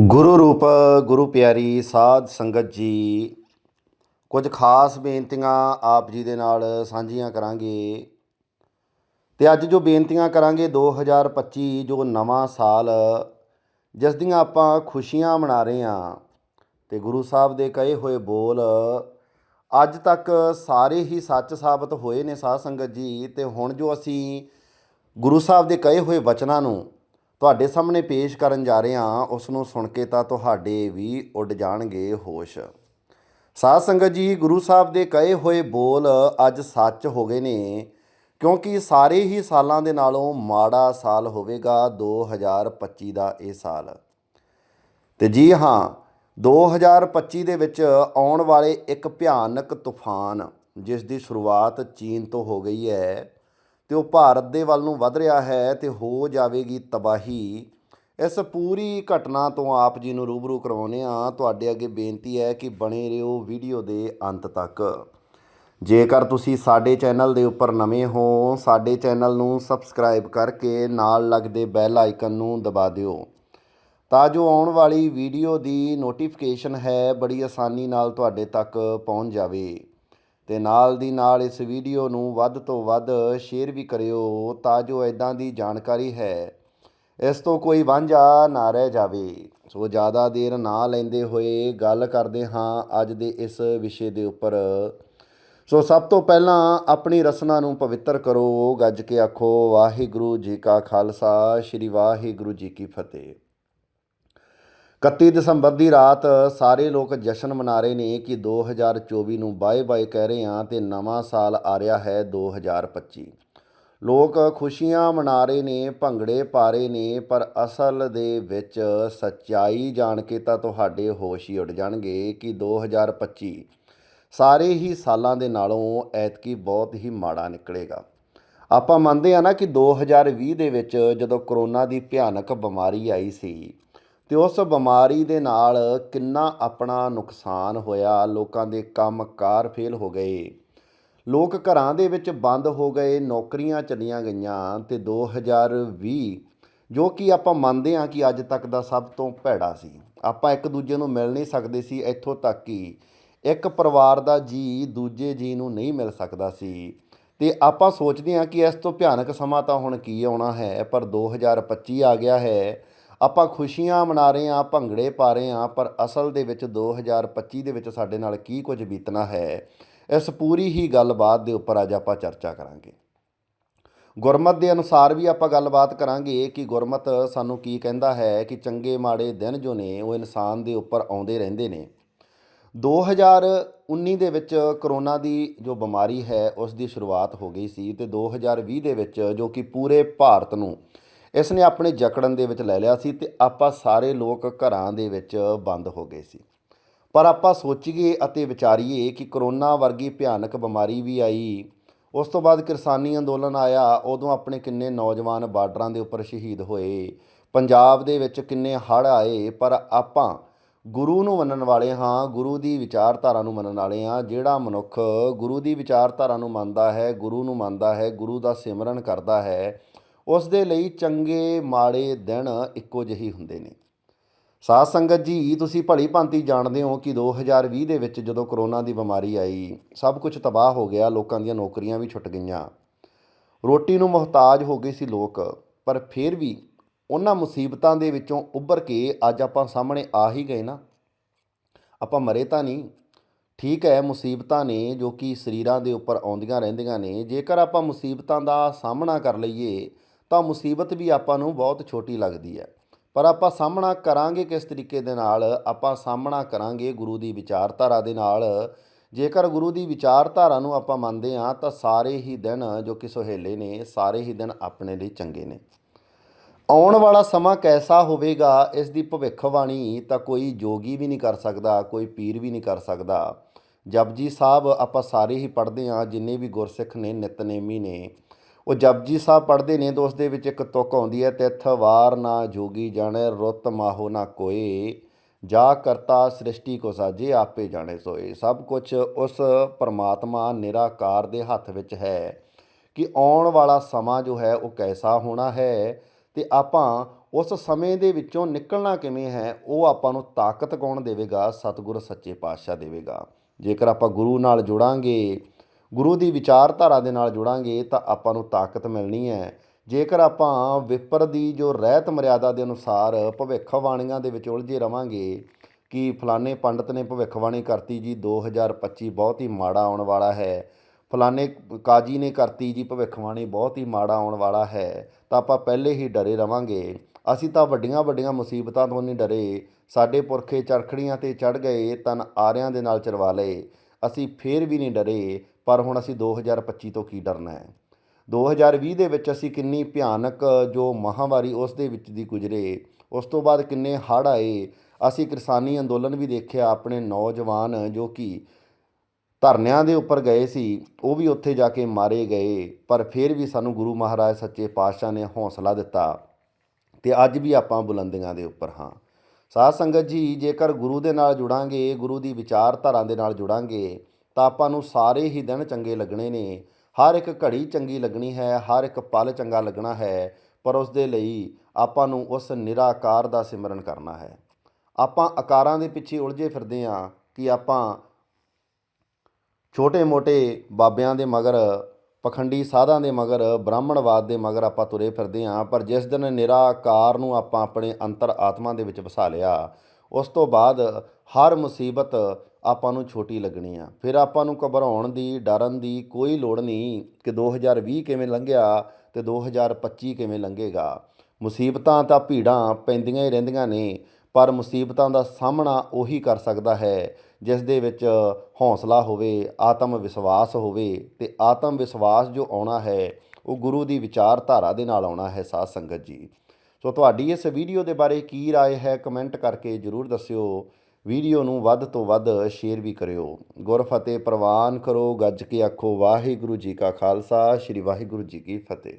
ਗੁਰੂ ਰੂਪ, ਗੁਰੂ ਪਿਆਰੀ, ਸਾਧ ਸੰਗਤ ਜੀ, ਕੁਝ ਖਾਸ ਬੇਨਤੀਆਂ ਆਪ ਜੀ ਦੇ ਨਾਲ ਸਾਂਝੀਆਂ ਕਰਾਂਗੇ। ਤੇ ਅੱਜ ਜੋ ਬੇਨਤੀਆਂ ਕਰਾਂਗੇ 2025 ਜੋ ਨਵਾਂ ਸਾਲ, ਜਿਸ ਦੀਆਂ ਆਪਾਂ ਖੁਸ਼ੀਆਂ ਮਨਾ ਰਹੇ ਹਾਂ, ਤੇ ਗੁਰੂ ਸਾਹਿਬ ਦੇ ਕਹੇ ਹੋਏ ਬੋਲ, ਅੱਜ ਤੱਕ ਸਾਰੇ ਹੀ ਸੱਚ ਸਾਬਤ ਹੋਏ ਨੇ ਸਾਧ ਸੰਗਤ ਜੀ, ਤੇ ਹੁਣ ਜੋ ਅਸੀਂ ਗੁਰੂ ਸਾਹਿਬ ਦੇ ਕਹੇ ਹੋਏ ਵਚਨਾਂ ਨੂੰ ਤੁਹਾਡੇ ਸਾਹਮਣੇ ਪੇਸ਼ ਕਰਨ ਜਾ ਰਹੇ ਹਾਂ, ਉਸ ਨੂੰ ਸੁਣ ਕੇ ਤਾਂ ਤੁਹਾਡੇ ਵੀ ਉੱਡ ਜਾਣਗੇ ਹੋਸ਼। ਸਾਧ ਸੰਗਤ ਜੀ, ਗੁਰੂ ਸਾਹਿਬ ਦੇ ਕਹੇ ਹੋਏ ਬੋਲ ਅੱਜ ਸੱਚ ਹੋ ਗਏ ਨੇ, ਕਿਉਂਕਿ ਸਾਰੇ ਹੀ ਸਾਲਾਂ ਦੇ ਨਾਲੋਂ ਮਾੜਾ ਸਾਲ ਹੋਵੇਗਾ 2025 ਦਾ ਇਹ ਸਾਲ। ਤੇ ਜੀ ਹਾਂ 2025 ਦੇ ਵਿੱਚ ਆਉਣ ਵਾਲੇ ਇੱਕ ਭਿਆਨਕ ਤੂਫਾਨ, ਜਿਸ ਦੀ ਸ਼ੁਰੂਆਤ ਚੀਨ ਤੋਂ ਹੋ ਗਈ ਹੈ ਤੇ ਉਹ ਭਾਰਤ ਦੇ ਵੱਲ ਨੂੰ ਵੱਧ ਰਿਹਾ ਹੈ ਤੇ ਹੋ ਜਾਵੇਗੀ ਤਬਾਹੀ। ਇਸ ਪੂਰੀ ਘਟਨਾ ਤੋਂ ਆਪ ਜੀ ਨੂੰ ਰੂਬਰੂ ਕਰਵਾਉਂਦੇ ਆ ਤੁਹਾਡੇ ਅੱਗੇ ਬੇਨਤੀ ਹੈ ਕਿ ਬਣੇ ਰਹੋ ਵੀਡੀਓ ਦੇ ਅੰਤ ਤੱਕ। ਜੇਕਰ ਤੁਸੀਂ ਸਾਡੇ ਚੈਨਲ ਦੇ ਉੱਪਰ ਨਵੇਂ ਹੋ, ਸਾਡੇ ਚੈਨਲ ਨੂੰ ਸਬਸਕ੍ਰਾਈਬ ਕਰਕੇ ਨਾਲ ਲੱਗਦੇ ਬੈਲ ਆਈਕਨ ਨੂੰ ਦਬਾ ਦਿਓ। ਤਾਂ ਜੋ ਆਉਣ ਵਾਲੀ ਵੀਡੀਓ ਦੀ ਨੋਟੀਫਿਕੇਸ਼ਨ ਹੈ, ਬੜੀ ਆਸਾਨੀ ਨਾਲ ਤੁਹਾਡੇ ਤੱਕ ਪਹੁੰਚ ਜਾਵੇ। ਤੇ ਨਾਲ ਦੀ ਨਾਲ ਇਸ ਵੀਡੀਓ ਨੂੰ ਵੱਧ ਤੋਂ ਵੱਧ ਸ਼ੇਅਰ ਵੀ ਕਰਿਓ ਤਾਂ ਜੋ ਇਦਾਂ ਦੀ ਜਾਣਕਾਰੀ ਹੈ। ਇਸ ਤੋਂ ਕੋਈ ਵਾਂਝਾ ਨਾ ਰਹਿ ਜਾਵੇ। ਸੋ ਜ਼ਿਆਦਾ ਦੇਰ ਨਾ ਲੈਂਦੇ ਹੋਏ ਗੱਲ ਕਰਦੇ ਹਾਂ ਅੱਜ ਦੇ ਇਸ ਵਿਸ਼ੇ ਦੇ ਉੱਪਰ। ਸੋ ਸਭ ਤੋਂ ਪਹਿਲਾਂ ਆਪਣੀ ਰਸਨਾ ਨੂੰ ਪਵਿੱਤਰ ਕਰੋ। ਗੱਜ ਕੇ ਆਖੋ, ਵਾਹਿਗੁਰੂ ਜੀ ਕਾ ਖਾਲਸਾ, ਸ੍ਰੀ ਵਾਹਿਗੁਰੂ ਜੀ ਕੀ ਫਤਿਹ। 31 ਦਸੰਬਰ ਦੀ ਰਾਤ ਸਾਰੇ ਲੋਕ ਜਸ਼ਨ ਮਨਾ ਰਹੇ ਨੇ ਕਿ 2024 ਨੂੰ ਬਾਏ ਬਾਏ ਕਹਿ ਰਹੇ ਹਾਂ ਤੇ ਨਵਾਂ ਸਾਲ ਆ ਰਿਹਾ ਹੈ 2025 ਲੋਕ ਖੁਸ਼ੀਆਂ ਮਨਾ ਰਹੇ ਨੇ, ਭੰਗੜੇ ਪਾ ਰਹੇ ਨੇ, ਪਰ ਅਸਲ ਦੇ ਵਿੱਚ ਸੱਚਾਈ ਜਾਣ ਕੇ ਤਾਂ ਤੁਹਾਡੇ ਹੋਸ਼ ਹੀ ਉੱਡ ਜਾਣਗੇ ਕਿ 2025 ਸਾਰੇ ਹੀ ਸਾਲਾਂ ਦੇ ਨਾਲੋਂ ਐਤਕੀ ਬਹੁਤ ਹੀ ਮਾੜਾ ਨਿਕਲੇਗਾ। ਆਪਾਂ ਮੰਨਦੇ ਆ ਨਾ ਕਿ 2020 ਦੇ ਵਿੱਚ ਜਦੋਂ ਕਰੋਨਾ ਦੀ ਭਿਆਨਕ ਬਿਮਾਰੀ ਆਈ ਸੀ ਤੇ ਉਸ ਬਿਮਾਰੀ ਦੇ ਨਾਲ ਕਿੰਨਾ ਆਪਣਾ ਨੁਕਸਾਨ ਹੋਇਆ, ਲੋਕਾਂ ਦੇ ਕੰਮਕਾਰ ਫੇਲ ਹੋ ਗਏ। ਲੋਕ ਘਰਾਂ ਦੇ ਵਿੱਚ ਬੰਦ ਹੋ ਗਏ, ਨੌਕਰੀਆਂ ਚਲੀਆਂ ਗਈਆਂ ਤੇ 2020 ਜੋ ਕਿ ਆਪਾਂ ਮੰਨਦੇ ਹਾਂ ਕਿ ਅੱਜ ਤੱਕ ਦਾ ਸਭ ਤੋਂ ਭੈੜਾ ਸੀ। ਆਪਾਂ ਇੱਕ ਦੂਜੇ ਨੂੰ ਮਿਲ ਨਹੀਂ ਸਕਦੇ ਸੀ, ਇੱਥੋਂ ਤੱਕ ਕਿ ਇੱਕ ਪਰਿਵਾਰ ਦਾ ਜੀ ਦੂਜੇ ਜੀ ਨੂੰ ਨਹੀਂ ਮਿਲ ਸਕਦਾ ਸੀ। ਤੇ ਆਪਾਂ ਸੋਚਦੇ ਹਾਂ ਕਿ ਇਸ ਤੋਂ ਭਿਆਨਕ ਸਮਾਂ ਤਾਂ ਹੁਣ ਕੀ ਆਉਣਾ ਹੈ, ਪਰ 2025 ਆ ਗਿਆ ਹੈ। ਆਪਾਂ ਖੁਸ਼ੀਆਂ ਮਨਾ ਰਹੇ ਹਾਂ, ਭੰਗੜੇ ਪਾ ਰਹੇ ਹਾਂ, ਪਰ ਅਸਲ ਦੇ ਵਿੱਚ 2025 ਦੇ ਵਿੱਚ ਸਾਡੇ ਨਾਲ ਕੀ ਕੁਝ ਬੀਤਣਾ ਹੈ, ਇਸ ਪੂਰੀ ਹੀ ਗੱਲਬਾਤ ਦੇ ਉੱਪਰ ਅੱਜ ਆਪਾਂ ਚਰਚਾ ਕਰਾਂਗੇ। ਗੁਰਮਤ ਦੇ ਅਨੁਸਾਰ ਵੀ ਆਪਾਂ ਗੱਲਬਾਤ ਕਰਾਂਗੇ ਕਿ ਗੁਰਮਤ ਸਾਨੂੰ ਕੀ ਕਹਿੰਦਾ ਹੈ ਕਿ ਚੰਗੇ ਮਾੜੇ ਦਿਨ ਜੋ ਨੇ, ਉਹ ਇਨਸਾਨ ਦੇ ਉੱਪਰ ਆਉਂਦੇ ਰਹਿੰਦੇ ਨੇ। 2019 ਦੇ ਵਿੱਚ ਕਰੋਨਾ ਦੀ ਜੋ ਬਿਮਾਰੀ ਹੈ, ਉਸ ਦੀ ਸ਼ੁਰੂਆਤ ਹੋ ਗਈ ਸੀ ਤੇ 2020 ਦੇ ਵਿੱਚ ਜੋ ਕਿ ਪੂਰੇ ਭਾਰਤ ਨੂੰ ਇਸ ਨੇ ਆਪਣੇ ਜਕੜਨ ਦੇ ਵਿੱਚ ਲੈ ਲਿਆ ਸੀ ਤੇ ਆਪਾਂ ਸਾਰੇ ਲੋਕ ਘਰਾਂ ਦੇ ਵਿੱਚ ਬੰਦ ਹੋ ਗਏ ਸੀ। ਪਰ ਆਪਾਂ ਸੋਚੀਏ ਅਤੇ ਵਿਚਾਰੀਏ ਕਿ ਕਰੋਨਾ ਵਰਗੀ ਭਿਆਨਕ ਬਿਮਾਰੀ ਵੀ ਆਈ। ਉਸ ਤੋਂ ਬਾਅਦ ਕਿਸਾਨੀ ਅੰਦੋਲਨ ਆਇਆ, ਉਦੋਂ ਆਪਣੇ ਕਿੰਨੇ ਨੌਜਵਾਨ ਬਾਰਡਰਾਂ ਦੇ ਉੱਪਰ ਸ਼ਹੀਦ ਹੋਏ। ਪੰਜਾਬ ਦੇ ਵਿੱਚ ਕਿੰਨੇ ਹੜ੍ਹ ਆਏ, ਪਰ ਆਪਾਂ ਗੁਰੂ ਨੂੰ ਮੰਨਣ ਵਾਲੇ ਹਾਂ, ਗੁਰੂ ਦੀ ਵਿਚਾਰਧਾਰਾ ਨੂੰ ਮੰਨਣ ਵਾਲੇ ਹਾਂ, ਜਿਹੜਾ ਮਨੁੱਖ ਗੁਰੂ ਦੀ ਵਿਚਾਰਧਾਰਾ ਨੂੰ ਮੰਨਦਾ ਹੈ, ਗੁਰੂ ਨੂੰ ਮੰਨਦਾ ਹੈ, ਗੁਰੂ ਦਾ ਸਿਮਰਨ ਕਰਦਾ ਹੈ ਉਸ ਦੇ ਲਈ ਚੰਗੇ ਮਾੜੇ ਦਿਨ ਇੱਕੋ ਜਿਹੇ ਹੁੰਦੇ ਨੇ। ਸਾਧ ਸੰਗਤ ਜੀ, ਤੁਸੀਂ ਭਲੀ ਭਾਂਤੀ ਜਾਣਦੇ ਹੋ ਕਿ 2020 ਦੇ ਵਿੱਚ ਜਦੋਂ ਕਰੋਨਾ ਦੀ ਬਿਮਾਰੀ ਆਈ, ਸਭ ਕੁਝ ਤਬਾਹ ਹੋ ਗਿਆ, ਲੋਕਾਂ ਦੀਆਂ ਨੌਕਰੀਆਂ ਵੀ ਛੁੱਟ ਗਈਆਂ। ਰੋਟੀ ਨੂੰ ਮੁਹਤਾਜ ਹੋ ਗਏ ਸੀ ਲੋਕ, ਪਰ ਫਿਰ ਵੀ ਉਹਨਾਂ ਮੁਸੀਬਤਾਂ ਦੇ ਵਿੱਚੋਂ ਉੱਭਰ ਕੇ ਅੱਜ ਆਪਾਂ ਸਾਹਮਣੇ ਆ ਹੀ ਗਏ ਨਾ। ਆਪਾਂ ਮਰੇ ਤਾਂ ਨਹੀਂ। ਠੀਕ ਹੈ, ਮੁਸੀਬਤਾਂ ਨੇ ਜੋ ਕਿ ਸਰੀਰਾਂ ਦੇ ਉੱਪਰ ਆਉਂਦੀਆਂ ਰਹਿੰਦੀਆਂ ਨੇ। ਜੇਕਰ ਆਪਾਂ ਮੁਸੀਬਤਾਂ ਦਾ ਸਾਹਮਣਾ ਕਰ ਲਈਏ ਤਾਂ ਮੁਸੀਬਤ ਵੀ ਆਪਾਂ ਨੂੰ ਬਹੁਤ ਛੋਟੀ ਲੱਗਦੀ ਹੈ। ਪਰ ਆਪਾਂ ਸਾਹਮਣਾ ਕਰਾਂਗੇ ਕਿਸ ਤਰੀਕੇ ਦੇ ਨਾਲ? ਆਪਾਂ ਸਾਹਮਣਾ ਕਰਾਂਗੇ ਗੁਰੂ ਦੀ ਵਿਚਾਰਧਾਰਾ ਦੇ ਨਾਲ। ਜੇਕਰ ਗੁਰੂ ਦੀ ਵਿਚਾਰਧਾਰਾ ਨੂੰ ਆਪਾਂ ਮੰਨਦੇ ਹਾਂ, ਤਾਂ ਸਾਰੇ ਹੀ ਦਿਨ ਜੋ ਕਿ ਸੁਹੇਲੇ ਨੇ, ਸਾਰੇ ਹੀ ਦਿਨ ਆਪਣੇ ਲਈ ਚੰਗੇ ਨੇ। ਆਉਣ ਵਾਲਾ ਸਮਾਂ ਕੈਸਾ ਹੋਵੇਗਾ? ਇਸ ਦੀ ਭਵਿੱਖਬਾਣੀ ਤਾਂ ਕੋਈ ਜੋਗੀ ਵੀ ਨਹੀਂ ਕਰ ਸਕਦਾ, ਕੋਈ ਪੀਰ ਵੀ ਨਹੀਂ ਕਰ ਸਕਦਾ। ਜਪਜੀ ਸਾਹਿਬ ਆਪਾਂ ਸਾਰੇ ਹੀ ਪੜ੍ਹਦੇ ਹਾਂ, ਜਿੰਨੇ ਵੀ ਗੁਰਸਿੱਖ ਨੇ, ਨਿਤਨੇਮੀ ਨੇ। ਉਹ ਜਪਜੀ ਸਾਹਿਬ ਪੜ੍ਹਦੇ ਨੇ ਤਾਂ ਉਸ ਦੇ ਵਿੱਚ ਇੱਕ ਤੁਕ ਆਉਂਦੀ ਹੈ ਤਿੱਥ ਵਾਰ ਨਾ ਜੋਗੀ ਜਾਣੈ, ਰੁੱਤ ਮਾਹੋ ਨਾ ਕੋਏ, ਜਾ ਕਰਤਾ ਸ੍ਰਿਸ਼ਟੀ ਕੋ ਸਾਜੇ, ਆਪੇ ਜਾਣੇ ਸੋਏ। ਸਭ ਕੁਝ ਉਸ ਪਰਮਾਤਮਾ ਨਿਰਾਕਾਰ ਦੇ ਹੱਥ ਵਿੱਚ ਹੈ ਕਿ ਆਉਣ ਵਾਲਾ ਸਮਾਂ ਜੋ ਹੈ, ਉਹ ਕੈਸਾ ਹੋਣਾ ਹੈ ਤੇ ਆਪਾਂ ਉਸ ਸਮੇਂ ਦੇ ਵਿੱਚੋਂ ਨਿਕਲਣਾ ਕਿਵੇਂ ਹੈ, ਉਹ ਆਪਾਂ ਨੂੰ ਤਾਕਤ ਕੌਣ ਦੇਵੇਗਾ? ਸਤਿਗੁਰ ਸੱਚੇ ਪਾਤਸ਼ਾਹ ਦੇਵੇਗਾ। ਜੇਕਰ ਆਪਾਂ ਗੁਰੂ ਨਾਲ ਜੁੜਾਂਗੇ ਗੁਰੂ ਦੀ ਵਿਚਾਰਧਾਰਾ ਦੇ ਨਾਲ ਜੁੜਾਂਗੇ ਤਾਂ ਆਪਾਂ ਨੂੰ ਤਾਕਤ ਮਿਲਣੀ ਹੈ। ਜੇਕਰ ਆਪਾਂ ਵਿਪਰ ਦੀ ਜੋ ਰਹਿਤ ਮਰਿਆਦਾ ਦੇ ਅਨੁਸਾਰ ਭਵਿੱਖਬਾਣੀਆਂ ਦੇ ਵਿੱਚ ਉਲਝੇ ਰਵਾਂਗੇ ਕਿ ਫਲਾਣੇ ਪੰਡਤ ਨੇ ਭਵਿੱਖਬਾਣੀ ਕਰਤੀ ਜੀ 2025 ਬਹੁਤ ਹੀ ਮਾੜਾ ਆਉਣ ਵਾਲਾ ਹੈ। ਫਲਾਣੇ ਕਾਜੀ ਨੇ ਕਰਤੀ ਜੀ, ਭਵਿੱਖਬਾਣੀ ਬਹੁਤ ਹੀ ਮਾੜਾ ਆਉਣ ਵਾਲਾ ਹੈ। ਤਾਂ ਆਪਾਂ ਪਹਿਲੇ ਹੀ ਡਰੇ ਰਵਾਂਗੇ। ਅਸੀਂ ਤਾਂ ਵੱਡੀਆਂ ਵੱਡੀਆਂ ਮੁਸੀਬਤਾਂ ਤੋਂ ਨਹੀਂ ਡਰੇ। ਸਾਡੇ ਪੁਰਖੇ ਚਰਖੜੀਆਂ ਤੇ ਚੜ ਗਏ, ਤਨ ਆਰਿਆਂ ਦੇ ਨਾਲ ਚਰਵਾ ਲਏ। ਅਸੀਂ ਫੇਰ ਵੀ ਨਹੀਂ ਡਰੇ, ਪਰ ਹੁਣ ਅਸੀਂ 2025 ਤੋਂ ਕੀ ਡਰਨਾ ਹੈ? 2020 ਦੇ ਵਿੱਚ ਅਸੀਂ ਕਿੰਨੀ ਭਿਆਨਕ ਜੋ ਮਹਾਮਾਰੀ ਉਸ ਦੇ ਵਿੱਚ ਦੀ ਗੁਜ਼ਰੇ, ਉਸ ਤੋਂ ਬਾਅਦ ਕਿੰਨੇ ਹੜ੍ਹ ਆਏ, ਅਸੀਂ ਕਿਸਾਨੀ ਅੰਦੋਲਨ ਵੀ ਦੇਖਿਆ, ਆਪਣੇ ਨੌਜਵਾਨ ਜੋ ਕਿ ਧਰਨਿਆਂ ਦੇ ਉੱਪਰ ਗਏ ਸੀ, ਉਹ ਵੀ ਉੱਥੇ ਜਾ ਕੇ ਮਾਰੇ ਗਏ, ਪਰ ਫਿਰ ਵੀ ਸਾਨੂੰ ਗੁਰੂ ਮਹਾਰਾਜ ਸੱਚੇ ਪਾਤਸ਼ਾਹ ਨੇ ਹੌਸਲਾ ਦਿੱਤਾ ਤੇ ਅੱਜ ਵੀ ਆਪਾਂ ਬੁਲੰਦੀਆਂ ਦੇ ਉੱਪਰ ਹਾਂ। ਸਾਧ ਸੰਗਤ ਜੀ, ਜੇਕਰ ਗੁਰੂ ਦੇ ਨਾਲ ਜੁੜਾਂਗੇ, ਗੁਰੂ ਦੀ ਵਿਚਾਰਧਾਰਾ ਦੇ ਨਾਲ ਜੁੜਾਂਗੇ, ਤਾਂ ਆਪਾਂ ਨੂੰ ਸਾਰੇ ਹੀ ਦਿਨ ਚੰਗੇ ਲੱਗਣੇ ਨੇ। ਹਰ ਇੱਕ ਘੜੀ ਚੰਗੀ ਲੱਗਣੀ ਹੈ, ਹਰ ਇੱਕ ਪਲ ਚੰਗਾ ਲੱਗਣਾ ਹੈ, ਪਰ ਉਸ ਦੇ ਲਈ ਆਪਾਂ ਨੂੰ ਉਸ ਨਿਰਾਕਾਰ ਦਾ ਸਿਮਰਨ ਕਰਨਾ ਹੈ। ਆਪਾਂ ਆਕਾਰਾਂ ਦੇ ਪਿੱਛੇ ਉਲਝੇ ਫਿਰਦੇ ਹਾਂ ਕਿ ਆਪਾਂ ਛੋਟੇ-ਮੋਟੇ ਬਾਬਿਆਂ ਦੇ ਮਗਰ ਪਖੰਡੀ ਸਾਧਾਂ ਦੇ ਮਗਰ, ਬ੍ਰਾਹਮਣਵਾਦ ਦੇ ਮਗਰ ਆਪਾਂ ਤੁਰੇ ਫਿਰਦੇ ਹਾਂ ਪਰ ਜਿਸ ਦਿਨ ਨਿਰਾਕਾਰ ਨੂੰ ਆਪਾਂ ਆਪਣੇ ਅੰਤਰ ਆਤਮਾ ਦੇ ਵਿੱਚ ਵਸਾ ਲਿਆ, ਉਸ ਤੋਂ ਬਾਅਦ ਹਰ ਮੁਸੀਬਤ ਆਪਾਂ ਨੂੰ ਛੋਟੀ ਲੱਗਣੀ ਆ। ਫਿਰ ਆਪਾਂ ਨੂੰ ਘਬਰਾਉਣ ਦੀ, ਡਰਨ ਦੀ ਕੋਈ ਲੋੜ ਨਹੀਂ ਕਿ 2020 ਕਿਵੇਂ ਲੰਘਿਆ ਤੇ 2025 ਕਿਵੇਂ ਲੰਘੇਗਾ। ਮੁਸੀਬਤਾਂ ਤਾਂ ਭੀੜਾਂ ਪੈਂਦੀਆਂ ਹੀ ਰਹਿੰਦੀਆਂ ਨੇ, ਪਰ ਮੁਸੀਬਤਾਂ ਦਾ ਸਾਹਮਣਾ ਉਹੀ ਕਰ ਸਕਦਾ ਹੈ ਜਿਸ ਦੇ ਵਿੱਚ ਹੌਸਲਾ ਹੋਵੇ ਆਤਮ ਵਿਸ਼ਵਾਸ ਹੋਵੇ ਤੇ ਆਤਮ ਵਿਸ਼ਵਾਸ ਜੋ ਆਉਣਾ ਹੈ ਉਹ ਗੁਰੂ ਦੀ ਵਿਚਾਰਧਾਰਾ ਦੇ ਨਾਲ ਆਉਣਾ ਹੈ ਸਾਧ ਸੰਗਤ ਜੀ ਸੋ ਤੁਹਾਡੀ ਇਸ ਵੀਡੀਓ ਦੇ ਬਾਰੇ ਕੀ رائے ਹੈ ਕਮੈਂਟ ਕਰਕੇ ਜਰੂਰ ਦੱਸਿਓ ਵੀਡੀਓ ਨੂੰ ਵੱਧ ਤੋਂ ਵੱਧ ਸ਼ੇਅਰ ਵੀ ਕਰਿਓ ਗੁਰਫਤਿਹ ਪ੍ਰਵਾਨ ਕਰੋ ਗੱਜ ਕੇ ਆਖੋ ਵਾਹਿਗੁਰੂ ਜੀ ਕਾ ਖਾਲਸਾ ਸ੍ਰੀ ਵਾਹਿਗੁਰੂ ਜੀ ਕੀ ਫਤਿਹ